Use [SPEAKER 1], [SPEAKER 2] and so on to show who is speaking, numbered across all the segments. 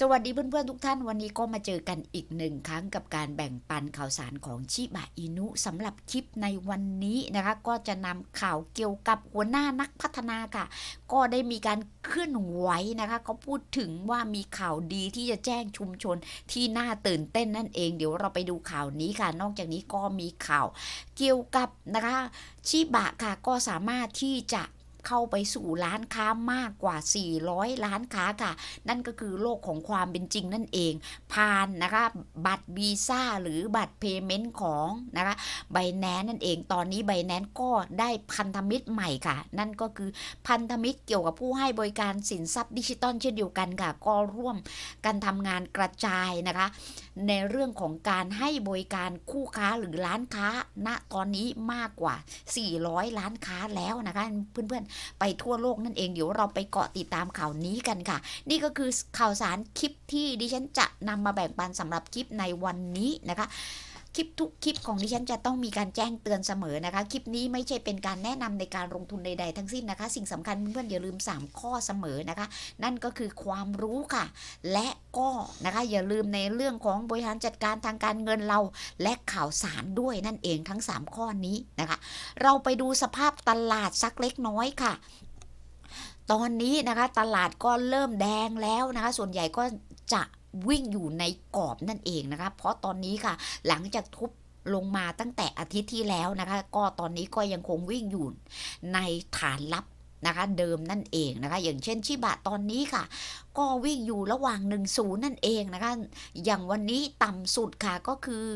[SPEAKER 1] สวัสดีเพื่อนๆทุกท่านวันนี้ก็มาเจอกันอีกหนึ่งครั้งกับการแบ่งปันข่าวสารของชิบะอินุสำหรับคลิปในวันนี้นะคะ ก็จะนำข่าวเกี่ยวกับหัวหน้านักพัฒนาค่ะ ก็ได้มีการเคลื่อนไหวนะคะเขาพูดถึงว่ามีข่าวดีที่จะแจ้งชุมชนที่น่าตื่นเต้นนั่นเอง เดี๋ยวเราไปดูข่าวนี้ค่ะ นอกจากนี้ก็มีข่าวเกี่ยวกับนะคะชิบะค่ะก็สามารถที่จะ เข้าไปสู่ร้านค้ามากกว่า 400 ร้านค้าค่ะ นั่นก็คือโลกของความเป็นจริงนั่นเอง ผ่านนะคะบัตรวีซ่าหรือบัตรเพย์เมนต์ของนะคะไบแนนนั่นเอง ตอนนี้ไบแนนก็ได้พันธมิตรใหม่ค่ะ นั่นก็คือพันธมิตรเกี่ยวกับผู้ให้บริการสินทรัพย์ดิจิตอลเช่นเดียวกันค่ะ ก็ร่วมกันทำงานกระจายนะคะ ในเรื่องของการให้บริการคู่ค้าหรือร้านค้าณตอนนี้มากกว่า 400ร้านค้าแล้วนะคะเพื่อนๆ ไปทั่วโลกนั่นเองเดี๋ยวเราไปเกาะติดตามข่าวนี้กันค่ะ นี่ก็คือข่าวสารคลิปที่ดิฉันจะนำมาแบ่งปันสำหรับคลิปในวันนี้นะคะ คลิปทุกคลิปของดิฉันจะต้องมีการแจ้งเตือนเสมอนะคะ คลิปนี้ไม่ใช่เป็นการแนะนำในการลงทุนใด ๆ ทั้งสิ้นนะคะ สิ่งสำคัญเพื่อนๆอย่าลืม 3 ข้อเสมอนะคะ นั่นก็คือความรู้ค่ะ และก็นะคะอย่าลืมในเรื่องของบริหารจัดการทางการเงินเรา และข่าวสารด้วยนั่นเองทั้ง 3 ข้อนี้นะคะ เราไปดูสภาพตลาดสักเล็กน้อยค่ะ ตอนนี้นะคะตลาดก็เริ่มแดงแล้วนะคะ ส่วนใหญ่ก็จะ วิ่งอยู่ในกรอบนั่นเองนะคะเพราะตอนนี้ค่ะ หลังจากทุบลงมาตั้งแต่อาทิตย์ที่แล้วนะคะ ก็ตอนนี้ก็ยังคงวิ่งอยู่ในฐานลับนะคะเดิมนั่นเองนะคะ อย่างเช่นชิบะตอนนี้ค่ะ ก็วิ่งอยู่ระหว่าง 10 นั่นเองนะคะ อย่างวันนี้ต่ำสุดค่ะก็คือ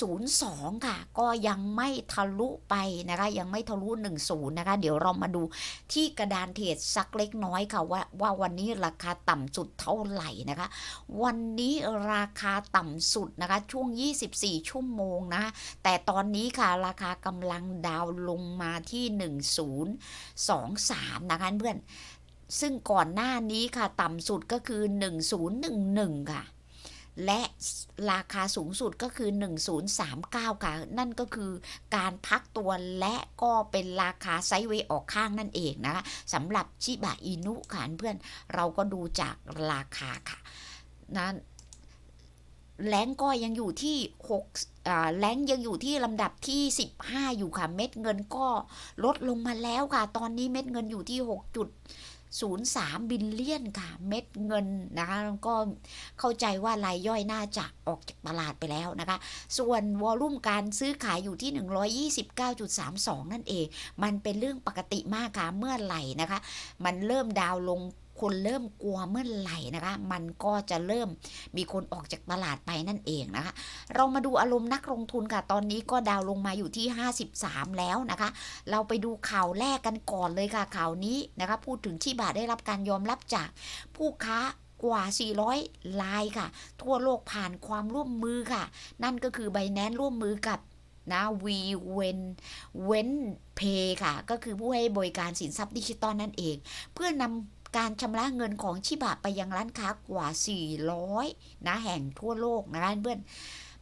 [SPEAKER 1] 102 ค่ะ ก็ยังไม่ทะลุไปนะคะ ยังไม่ทะลุ 10 นะคะ เดี๋ยวเรามาดูที่กระดานเทรดสักเล็กน้อยค่ะว่าว่าวันนี้ราคาต่ำสุดเท่าไหร่นะคะ วันนี้ราคาต่ำสุดนะคะช่วง 24 ชั่วโมงนะ แต่ตอนนี้ค่ะราคากำลังดาวลงมาที่ 1023 นะคะเพื่อน ซึ่งก่อนหน้านี้ค่ะต่ำสุดก็คือ 1011 ค่ะ และราคาสูงสุดก็คือ 1039 ค่ะ นั่นก็คือการพักตัวและก็เป็นราคาไซด์เวย์ออกข้างนั่นเองนะคะสำหรับชิบะอินุค่ะเพื่อนเราก็ดูจากราคาค่ะนะแรงก็ยังอยู่ที่6อ่าแรงยังอยู่ที่ลำดับที่ 15 อยู่ค่ะ เม็ดเงินก็ลดลงมาแล้วค่ะ ตอนนี้เม็ดเงินอยู่ที่ 6 0.03 บิลเลียนค่ะ เม็ดเงินนะคะก็เข้าใจว่ารายย่อยน่าจะออกจากตลาดไปแล้วนะคะ ส่วนวอลลุ่มการซื้อขายอยู่ที่ 129.32 นั่นเอง มันเป็นเรื่องปกติมากค่ะ เมื่อไหร่นะคะ มันเริ่มดาวลง คนเริ่มกลัวเมื่อไหร่นะคะ มันก็จะเริ่มมีคนออกจากตลาดไปนั่นเองนะคะ เรามาดูอารมณ์นักลงทุนค่ะ ตอนนี้ก็ดาวน์ลงมาอยู่ที่ 53 แล้วนะคะ เราไปดูข่าวแรกกันก่อนเลยค่ะข่าวนี้นะคะพูดถึงที่บาทได้รับการยอมรับจากผู้ค้ากว่า 400 ลายค่ะ ทั่วโลกผ่านความร่วมมือค่ะ นั่นก็คือ b บแนนร่วมมือกับนะวีเวนเวนเพย์ค่ะ ก็คือผู้ให้บริการสินทรัพย์ดิจิตอลนั่นเอง เพื่อนำ การชำระเงินของชิบะไปยังร้านค้ากว่า 400 นะแห่งทั่วโลกนะเพื่อน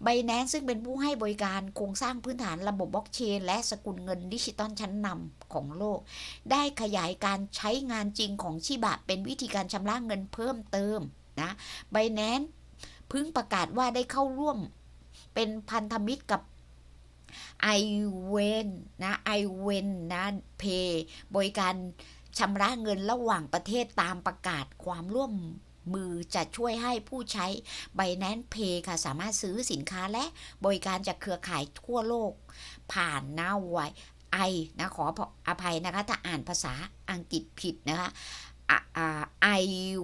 [SPEAKER 1] ไบแนนซึ่งเป็นผู้ให้บริการโครงสร้างพื้นฐานระบบบล็อกเชน และสกุลเงินดิจิตอลชั้นนำของโลก ได้ขยายการใช้งานจริงของชิบะ เป็นวิธีการชำระเงินเพิ่มเติมนะไบแนนเพิ่งประกาศว่าได้เข้าร่วมเป็นพันธมิตรกับไอเวนนะไอเวนนะเพย์บริการ ชำระเงินระหว่างประเทศตามประกาศความร่วมมือจะช่วยให้ผู้ใช้ b i n a n c e Pay ค่ะสามารถซื้อสินค้าและบริการจากเครือข่ายทั่วโลก ผ่านหน้าไวไอนะขออภัยนะคะถ้าอ่านภาษาอังกฤษผิดนะคะไอ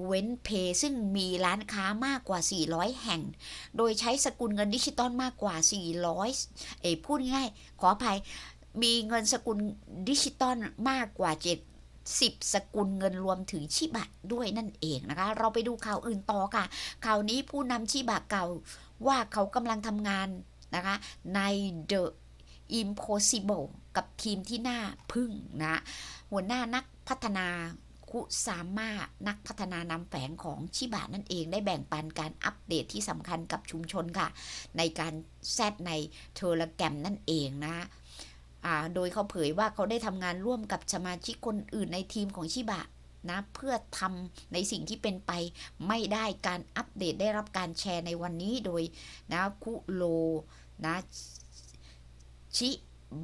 [SPEAKER 1] เวนเพย์ซึ่งมีร้านค้ามากกว่า 400 แห่ง โดยใช้สกุลเงินดิจิตอลมากกว่า 400 เอพูดง่าย ขออภัย มีเงินสกุลดิจิตอลมากกว่า7 10 สกุลเงินรวมถึงชิบะด้วยนั่นเองนะคะ เราไปดูข่าวอื่นต่อค่ะ ข่าวนี้ผู้นำชิบะเก่าว่าเขากำลังทำงานนะคะใน The Impossible กับทีมที่น่าพึ่งนะ หัวหน้านักพัฒนาคุสามานักพัฒนานำแฝงของชิบะนั่นเองได้แบ่งปันการอัปเดตที่สำคัญกับชุมชนค่ะ ในการแซดในเทเลแกรมนั่นเองนะ โดยเขาเผยว่าเขาได้ทำงานร่วมกับสมาชิกคนอื่นในทีมของชิบะนะเพื่อทำในสิ่งที่เป็นไปไม่ได้การอัปเดตได้รับการแชร์ในวันนี้โดยนะคุโลนะชิ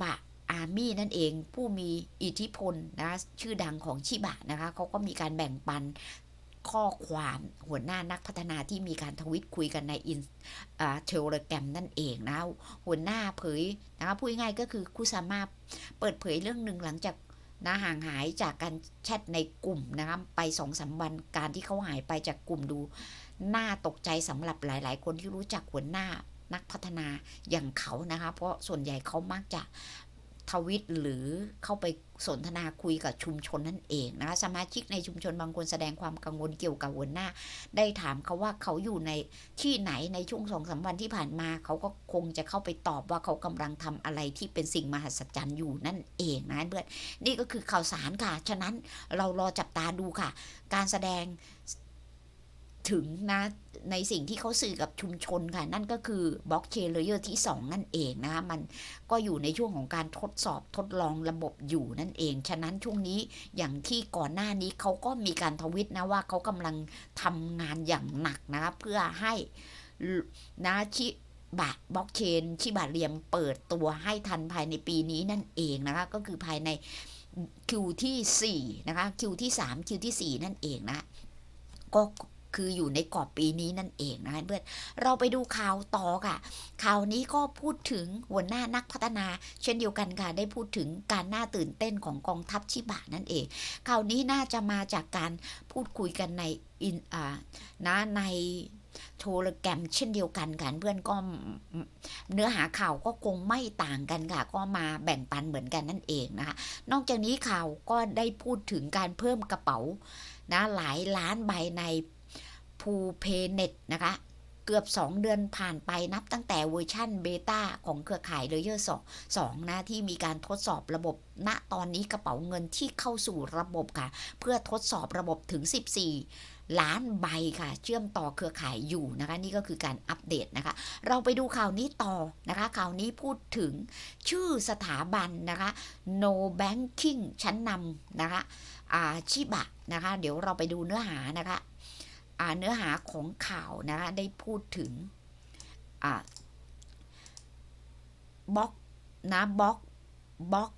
[SPEAKER 1] บะอามี่นั่นเองผู้มีอิทธิพลนะชื่อดังของชิบะนะคะเขาก็มีการแบ่งปัน ข้อความหัวหน้านักพัฒนาที่มีการทวิตคุยกันในอินเทเลแกรมนั่นเองนะหัวหน้าเผยนะคะพูดง่ายก็คือคุซามาเปิดเผยเรื่องหนึ่งหลังจากนะห่างหายจากการแชทในกลุ่มนะคะไปสองสามวันการที่เขาหายไปจากกลุ่มดูน่าตกใจสำหรับหลาย ๆ คนที่รู้จักหัวหน้านักพัฒนาอย่างเขานะคะ เพราะส่วนใหญ่เขามักจะ ทวิตหรือเข้าไปสนทนาคุยกับชุมชนนั่นเองนะคะสมาชิกในชุมชนบางคนแสดงความกังวลเกี่ยวกับหัวหน้า ได้ถามเขาว่าเขาอยู่ในที่ไหนในช่วงสองสามวันที่ผ่านมา เขาก็คงจะเข้าไปตอบว่าเขากำลังทำอะไรที่เป็นสิ่งมหัศจรรย์อยู่นั่นเองนะเพื่อนนี่ก็คือข่าวสารค่ะ ฉะนั้นเรารอจับตาดูค่ะ การแสดง ถึงนะในสิ่งที่เขาสื่อกับชุมชนค่ะ นั่นก็คือบล็อกเชนเลเยอร์ที่ 2 นั่นเองนะคะมันก็อยู่ในช่วงของการทดสอบทดลองระบบอยู่นั่นเอง ฉะนั้นช่วงนี้อย่างที่ก่อนหน้านี้เขาก็มีการทวิตนะว่าเขากำลังทำงานอย่างหนักนะคะเพื่อให้นะชิบะบล็อกเชนชิบะเรียมเปิดตัวให้ทันภายในปีนี้นั่นเองนะคะก็คือภายในคิวที่4นะคะคิวที่ 3 คิวที่ 4 นั่นเองนะก็ คืออยู่ในกรอบปีนี้นั่นเองนะเพื่อนเราไปดูข่าวต่อค่ะข่าวนี้ก็พูดถึงหัวหน้านักพัฒนา เช่นเดียวกันค่ะได้พูดถึงการน่าตื่นเต้นของกองทัพชิบะนั่นเองข่าวนี้น่าจะมาจากการพูดคุยกันในอินอ่านะในโทรแกรมเช่นเดียวกันกันเพื่อนก็เนื้อหาข่าวก็คงไม่ต่างกันค่ะ ก็มาแบ่งปันเหมือนกันนั่นเองนะคะนอกจากนี้ข่าวก็ได้พูดถึงการเพิ่มกระเป๋านะหลายล้านใบใน พูเพเน็ตนะคะ เกือบ 2 เดือนผ่านไปนับตั้งแต่เวอร์ชั่นเบต้าของเครือข่ายเลเยอร์สองสองนะที่มีการทดสอบระบบ ณตอนนี้กระเป๋าเงินที่เข้าสู่ระบบค่ะ เพื่อทดสอบระบบถึง 14ล้านใบค่ะ เชื่อมต่อเครือข่ายอยู่นะคะ นี่ก็คือการอัปเดตนะคะ เราไปดูข่าวนี้ต่อนะคะข่าวนี้พูดถึงชื่อสถาบันนะคะ no banking ชั้นนำนะคะอาชิบะนะคะ เดี๋ยวเราไปดูเนื้อหานะคะ เนื้อหาของข่าวนะคะได้พูดถึงบล็อกนะบล็อกบล็อก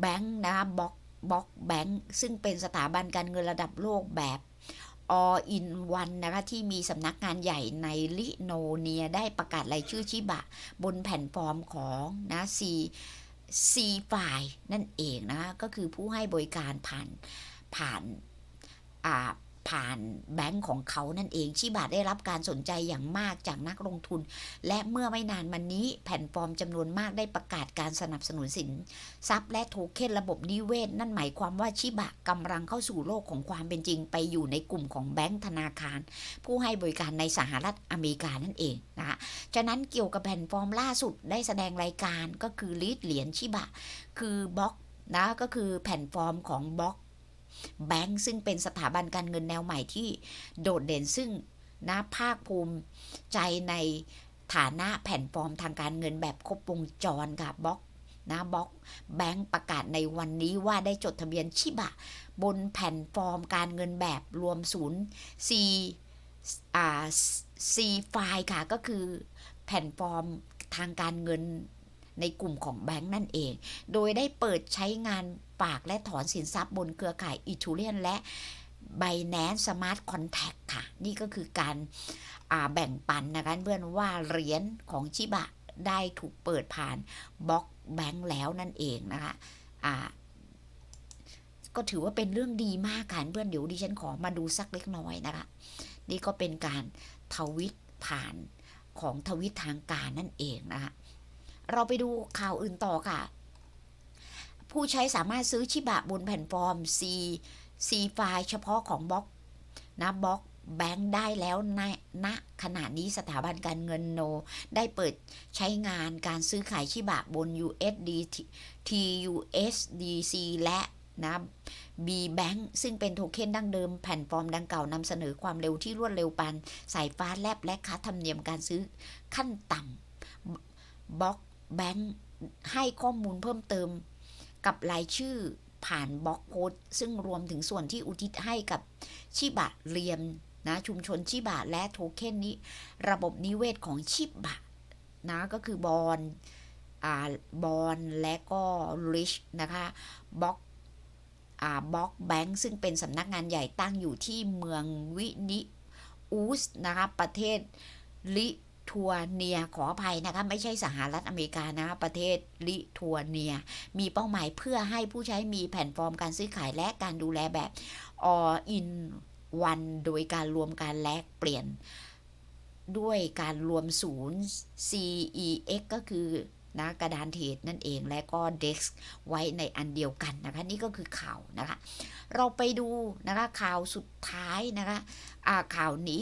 [SPEAKER 1] แบงค์นะบล็อกบล็อกแบงค์ซึ่งเป็นสถาบันการเงินระดับโลกแบบ all in one นะคะที่มีสำนักงานใหญ่ในลิโนเนียได้ประกาศรายชื่อชิบะ บนแผ่นฟอร์มของนะซีซีไฟนั่นเองนะก็คือผู้ให้บริการผ่านผ่านอ่า ผ่านแบงก์ของเขานั่นเองชิบะได้รับการสนใจอย่างมากจากนักลงทุน และเมื่อไม่นานมานี้แผ่นฟอร์มจำนวนมากได้ประกาศการสนับสนุนสิน ทรัพย์และโทเค็นระบบนิเวศ นั่นหมายความว่าชิบะกำลังเข้าสู่โลกของความเป็นจริง ไปอยู่ในกลุ่มของแบงก์ธนาคาร ผู้ให้บริการในสหรัฐอเมริกานั่นเองนะคะฉะนั้นเกี่ยวกับแผ่นฟอร์มล่าสุดได้แสดงรายการก็คือลีดเหรียญชิบะ คือบล็อกนะก็คือแผ่นฟอร์มของบล็อก แบงก์ซึ่งเป็นสถาบันการเงินแนวใหม่ที่โดดเด่นซึ่งน่าภาคภูมิใจในฐานะแผ่นฟอร์มทางการเงินแบบครบวงจรค่ะบล็อกนะบล็อกแบงก์ประกาศในวันนี้ว่าได้จดทะเบียนชิบะ บนแผ่นฟอร์มการเงินแบบรวมศูนย์ C อ่า C ไฟล์ค่ะก็คือแผ่นฟอร์มทางการเงิน ในกลุ่มของแบงก์นั่นเอง โดยได้เปิดใช้งานฝากและถอนสินทรัพย์บนเครือข่ายอีทูเรียนและ b i n a n c e Smart Contact ค่ะ นี่ก็คือการแบ่งปันนะคะเพื่อนว่าเหรียญของชิบะได้ถูกเปิดผ่านบล็อกแบงค์แล้วนั่นเองนะคะะก็ถือว่าเป็นเรื่องดีมากค่ะเพื่อนเดี๋ยวดิฉันขอมาดูสักเล็กน้อยนะคะ นี่ก็เป็นการทวิตผ่านของทวิตทางการนั่นเองนะคะ เราไปดูข่าวอื่นต่อค่ะ ผู้ใช้สามารถซื้อชิบะบนแผ่นฟอร์ม C C ไฟล์เฉพาะของบล็อกนะบล็อกแบงค์ได้แล้วณณขณะนี้สถาบันการเงินโน ได้เปิดใช้งานการซื้อขายชิบะบน USD TUSDC และนะ B Bank ซึ่งเป็นโทเค็นดั้งเดิมแผ่นฟอร์มดังเก่านำเสนอความเร็วที่รวดเร็วปันสายฟ้าแลบและค่าธรรมเนียมการซื้อขั้นต่ำบล็อก แบงค์ให้ข้อมูลเพิ่มเติมกับรายชื่อผ่านบล็อกโพสต์ซึ่งรวมถึงส่วนที่อุทิศให้กับชิบะเรียมนะชุมชนชิบะและโทเค็นนี้ ระบบนิเวศของชิบะนะก็คือบอลอ่าบอลและก็ริชนะคะบล็อกอ่าบล็อกแบงค์ซึ่งเป็นสำนักงานใหญ่ตั้งอยู่ที่เมืองวินิอูสนะคะประเทศลิ ทัวเนียขออภัยนะคะไม่ใช่สหรัฐอเมริกานะประเทศลิทัวเนีย มีเป้าหมายเพื่อให้ผู้ใช้มีแผ่นฟอร์มการซื้อขายและการดูแลแบบ all in one โดยการรวมการแลกเปลี่ยน ด้วยการรวมศูนย์ CEX ก็คือนะกระดานเทรดนั่นเองและก็ DEX ไว้ในอันเดียวกันนะคะนี่ก็คือข่าวนะคะ เราไปดูนะคะข่าวสุดท้ายนะคะอ่าข่าวนี้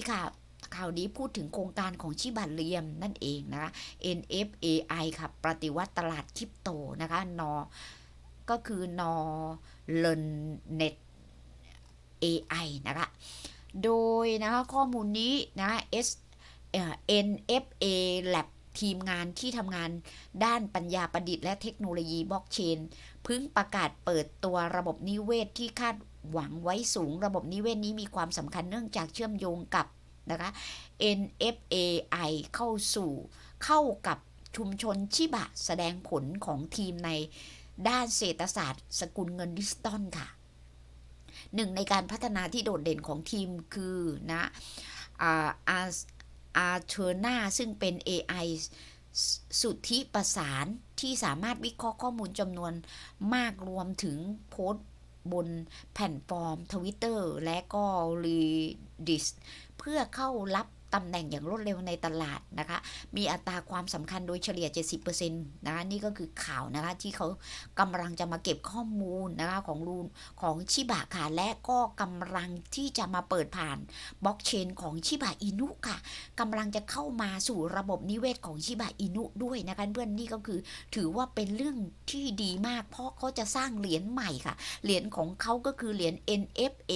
[SPEAKER 1] ค่ะข่าวนี้พูดถึงโครงการของชิบัตเลียมนั่นเองนะคะ NFAI ค่ะปฏิวัติตลาดคริปโตนะคะนอก็คือนอเลนเน็ต AI นะคะโดยนะคะข้อมูลนี้นะ S NFA Lab ทีมงานที่ทำงานด้านปัญญาประดิษฐ์และเทคโนโลยีบล็อกเชนเพิ่งประกาศเปิดตัวระบบนิเวศที่คาดหวังไว้สูง ระบบนิเวศนี้มีความสำคัญเนื่องจากเชื่อมโยงกับ นะคะ NFAI เข้าสู่เข้ากับชุมชนชิบะแสดงผลของทีมในด้านเศรษฐศาสตร์ สกุลเงินดิจิตอลค่ะหนึ่งในการพัฒนาที่โดดเด่นของทีมคือนะอาอาอาเทอร์นาซึ่งเป็น AI สุทธิประสานที่สามารถวิเคราะห์ข้อมูลจำนวนมากรวมถึงโพสต์บนแผ่นฟอร์ม Twitter และก็ Redis เพื่อเข้ารับตำแหน่งอย่างรวดเร็วในตลาดนะคะ มีอัตราความสำคัญโดยเฉลี่ย 70%นะคะนี่ก็คือข่าวนะคะที่เขากำลังจะมาเก็บข้อมูลนะคะของรูนของชิบะค่ะ และก็กำลังที่จะมาเปิดผ่านบล็อกเชนของชิบะอินุค่ะกำลังจะเข้ามาสู่ระบบนิเวศของชิบะอินุด้วยนะคะเพื่อนนี่ก็คือถือว่าเป็นเรื่องที่ดีมาก เพราะเขาจะสร้างเหรียญใหม่ค่ะ เหรียญของเขาก็คือเหรียญ NFA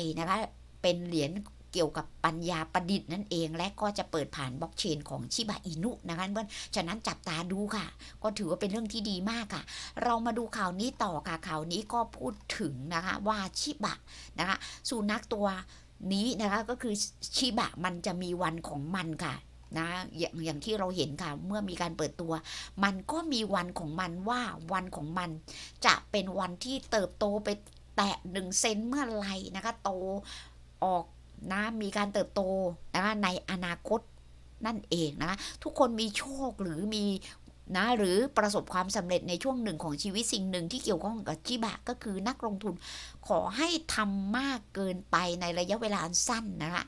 [SPEAKER 1] I นะคะเป็นเหรียญ กี่ยวกับปัญญาประดิษฐ์นั่นเอง และก็จะเปิดผ่านบล็อกเชนของชิบะอินุนะคะเพื่อนฉะนั้นจับตาดูค่ะ ก็ถือว่าเป็นเรื่องที่ดีมากค่ะ เรามาดูข่าวนี้ต่อค่ะข่าวนี้ก็พูดถึงนะคะว่าชิบะนะคะสุนัขตัวนี้นะคะก็คือชิบะมันจะมีวันของมันค่ะนะอย่างอย่างที่เราเห็นค่ะ เมื่อมีการเปิดตัว มันก็มีวันของมันว่าวันของมัน จะเป็นวันที่เติบโตไปแตะหนึ่งเซนเมื่อไหรนะคะ โตออก นะมีการเติบโตนะคะในอนาคตนั่นเองนะคะทุกคนมีโชคหรือมีนะหรือประสบความสำเร็จในช่วงหนึ่งของชีวิตสิ่งหนึ่งที่เกี่ยวข้องกับชิบะก็คือนักลงทุนขอให้ทำมากเกินไปในระยะเวลาสั้นนะคะ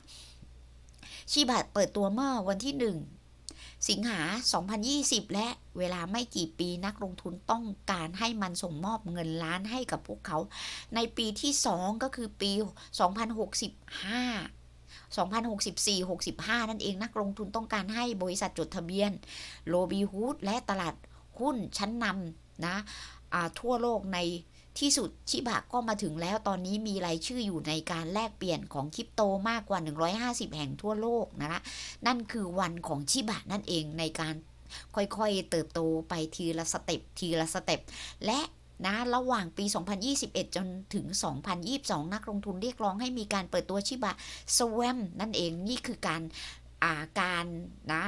[SPEAKER 1] ชิบะเปิดตัวเมื่อวันที่หนึ่ง สิงหา 2020 และเวลาไม่กี่ปีนักลงทุนต้องการให้มันส่งมอบเงินล้านให้กับพวกเขา ในปีที่ 2 ก็คือปี 2065 2064 65 นั่นเองนักลงทุนต้องการให้บริษัทจดทะเบียนโลบีฮูดและตลาดหุ้นชั้นนำนะทั่วโลกใน ที่สุดชิบะก็มาถึงแล้วตอนนี้มีรายชื่ออยู่ในการแลกเปลี่ยนของคริปโตมากกว่า 150 แห่งทั่วโลกนะคะนั่นคือวันของชิบะนั่นเองในการค่อยๆ เติบโตไปทีละสเต็ปทีละสเต็ปและนะระหว่างปี 2021 จนถึง 2022 นักลงทุนเรียกร้องให้มีการเปิดตัวชิบะสวมนั่นเองนี่คือการอาการนะ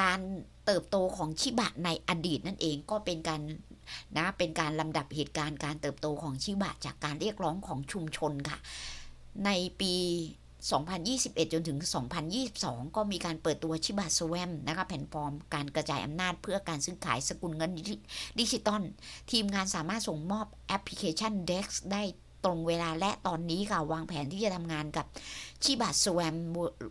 [SPEAKER 1] การเติบโตของชิบะในอดีตนั่นเองก็เป็นการ นะเป็นการลำดับเหตุการณ์การเติบโตของชิบะจากการเรียกร้องของชุมชนค่ะ ในปี 2021 จนถึง 2022 ก็มีการเปิดตัวชิบะสวมนะคะแผ่นฟอร์มการกระจายอำนาจเพื่อการซื้อขายสกุลเงินดิจิตอลทีมงานสามารถส่งมอบแอปพลิเคชัน DEX ได้ ตรงเวลาและตอนนี้ค่ะ วางแผนที่จะทำงานกับชิบะสวม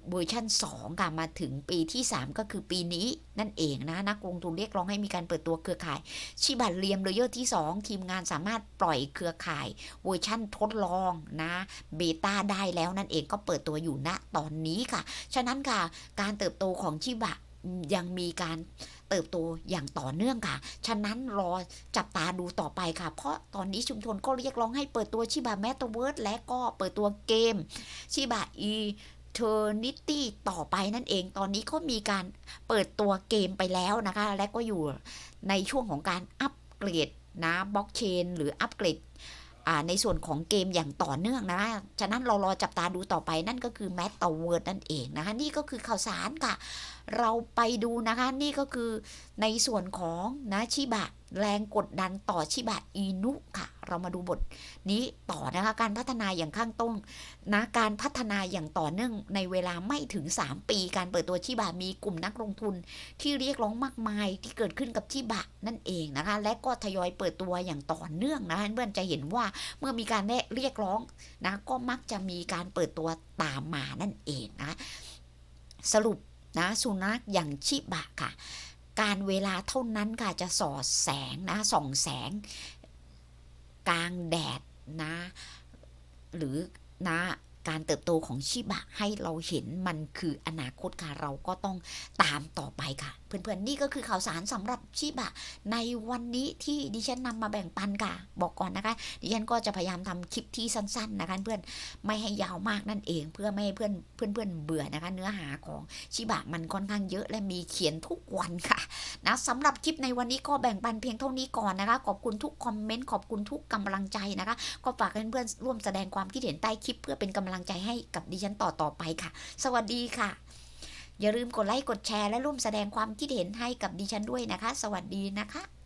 [SPEAKER 1] เวอร์ชัน2 ค่ะมาถึงปีที่ 3 ก็คือปีนี้นั่นเองนะนักลงทุนเรียกร้องให้มีการเปิดตัวเครือข่าย ชิบะเรียมเลเยอร์ที่ 2 ทีมงานสามารถปล่อยเครือข่ายเวอร์ชันทดลองนะเบต้าได้แล้วนั่นเองก็เปิดตัวอยู่ณตอนนี้ค่ะ ฉะนั้นค่ะการเติบโตของชิบะ ยังมีการเติบโตอย่างต่อเนื่องค่ะ ฉะนั้นรอจับตาดูต่อไปค่ะ เพราะตอนนี้ชุมชนก็เรียกร้องให้เปิดตัวชิบะแมตเวิร์ดและก็เปิดตัวเกมชิบะอีเทอร์นิตี้ต่อไปนั่นเอง ตอนนี้ก็มีการเปิดตัวเกมไปแล้วนะคะ และก็อยู่ในช่วงของการอัปเกรดนะบล็อกเชนหรืออัปเกรด ในส่วนของเกมอย่างต่อเนื่องนะฉะนั้นเรารอจับตาดูต่อไปนั่นก็คือแมตต์ต่อเวิร์ดนั่นเองนะคะนี่ก็คือข่าวสารค่ะ เราไปดูนะคะนี่ก็คือในส่วนของนะชิบะแรงกดดันต่อชิบะอินุค่ะ เรามาดูบทนี้ต่อนะคะ การพัฒนาอย่างข้างต้นนะการพัฒนาอย่างต่อเนื่องในเวลาไม่ถึง 3 ปี การเปิดตัวชิบะมีกลุ่มนักลงทุน ที่เรียกร้องมากมายที่เกิดขึ้นกับชิบะนั่นเองนะคะ และก็ทยอยเปิดตัวอย่างต่อเนื่องนะคะเพื่อนจะเห็นว่าเมื่อมีการเรียกร้องนะก็มักจะมีการเปิดตัวตามมานั่นเองนะสรุปนะสุนัขอย่างชิบะค่ะ การเวลาเท่านั้นค่ะจะสอดแสงนะส่องแสง กลางแดดนะ หรือนะการเติบโตของชิบะให้เราเห็นมันคืออนาคตค่ะเราก็ต้องตามต่อไปค่ะ เพื่อนๆนี่ก็คือข่าวสารสำหรับชิบะ ในวันนี้ที่ดิฉันนำมาแบ่งปันค่ะ บอกก่อนนะคะ ดิฉันก็จะพยายามทำคลิปที่สั้น ๆ นะคะเพื่อนไม่ให้ยาวมากนั่นเอง เพื่อไม่ให้เพื่อนเพื่อนเพื่อนเบื่อนะคะ เนื้อหาของชิบะมันค่อนข้างเยอะและมีเขียนทุกวันค่ะ นะสำหรับคลิปในวันนี้ก็แบ่งปันเพียงเท่านี้ก่อนนะคะ ขอบคุณทุกคอมเมนต์ขอบคุณทุกกำลังใจนะคะ ก็ฝากเพื่อนๆร่วมแสดงความคิดเห็นใต้คลิป เพื่อเป็นกำลังใจให้กับดิฉันต่อต่อไปค่ะ สวัสดีค่ะ อย่าลืมกดไลค์กดแชร์และร่วมแสดงความคิดเห็นให้กับดิฉันด้วยนะคะ สวัสดีนะคะ